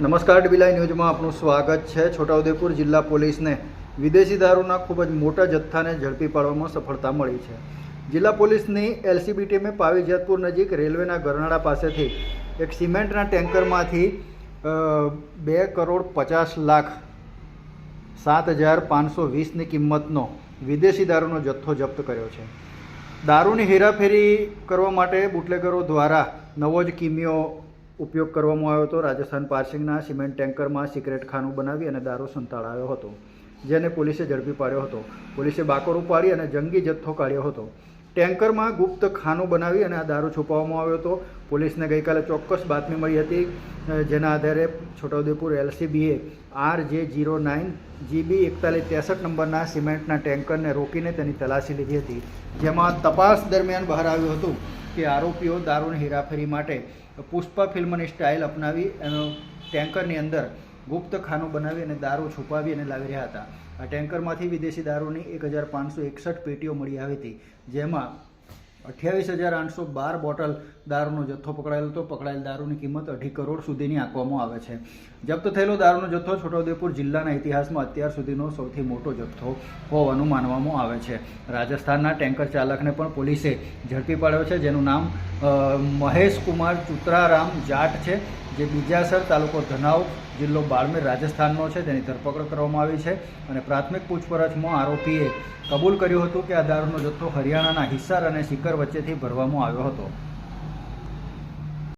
નમસ્કાર ડીબીલાઈ ન્યૂઝમાં આપનું સ્વાગત છે. છોટાઉદેપુર જિલ્લા પોલીસને વિદેશી દારૂના ખૂબ જ મોટા જથ્થાને ઝડપી પાડવામાં સફળતા મળી છે. જિલ્લા પોલીસની એલસીબી ટીમે પાવી નજીક રેલવેના ગરનાળા પાસેથી એક સિમેન્ટના ટેન્કરમાંથી બે કરોડ પચાસ લાખ સાત હજાર પાંચસો વીસની કિંમતનો વિદેશી દારૂનો જથ્થો જપ્ત કર્યો છે. દારૂની હેરાફેરી કરવા માટે બુટલેગરો દ્વારા નવો જ કિમિયો ઉપયોગ કરવામાં આવ્યો હતો. રાજસ્થાન પાર્સિંગના સિમેન્ટ ટેન્કરમાં સિક્રેટ ખાનું બનાવી અને દારૂ સંતાડાયો હતો, જેને પોલીસે ઝડપી પાડ્યો હતો. પોલીસે બાકોરું પાડી અને જંગી જથ્થો કાઢ્યો હતો. ટેન્કરમાં ગુપ્ત ખાનું બનાવી અને આ દારૂ છુપાવવામાં આવ્યો હતો. પોલીસને ગઈકાલે ચોક્કસ બાતમી મળી હતી જેના આધારે Chhota Udepur એલસીબીએ R J zero nine GB એકતાલીસ ત્રેસઠ નંબરના સિમેન્ટના ટેન્કરને રોકીને તેની તલાશી લીધી હતી. જેમાં તપાસ દરમિયાન બહાર આવ્યું હતું કે આરોપીઓ દારૂની હેરાફેરી માટે પુષ્પા ફિલ્મની સ્ટાઇલ અપનાવી એનો ટેન્કરની અંદર ગુપ્ત ખાનું બનાવી અને દારૂ છુપાવી અને લાવી રહ્યા હતા. આ ટેન્કરમાંથી વિદેશી દારૂની એક હજાર પાંચસો એકસઠ પેટીઓ મળી આવી હતી, જેમાં અઠ્યાવીસ હજાર આઠસો બાર બોટલ દારૂનો જથ્થો પકડાયેલો હતો. પકડાયેલ દારૂની કિંમત અઢી કરોડ સુધીની આંકવામાં આવે છે. જપ્ત થયેલો દારૂનો જથ્થો છોટાઉદેપુર જિલ્લાના ઇતિહાસમાં અત્યાર સુધીનો સૌથી મોટો જથ્થો હોવાનું માનવામાં આવે છે. રાજસ્થાનના ટેન્કર ચાલકને પણ પોલીસે ઝડપી પાડ્યો છે, જેનું નામ મહેશ કુમાર ચુત્રારામ જાટ છે, જે બીજાસર તાલુકો ધનાવ જિલ્લો બાળમેર રાજસ્થાનનો છે, તેની ધરપકડ કરવામાં આવી છે અને પ્રાથમિક પૂછપરછમાં આરોપીએ કબૂલ કર્યું હતું કે આ દારૂનો જથ્થો હરિયાણાના હિસાર અને સિકર વચ્ચેથી ભરવામાં આવ્યો હતો.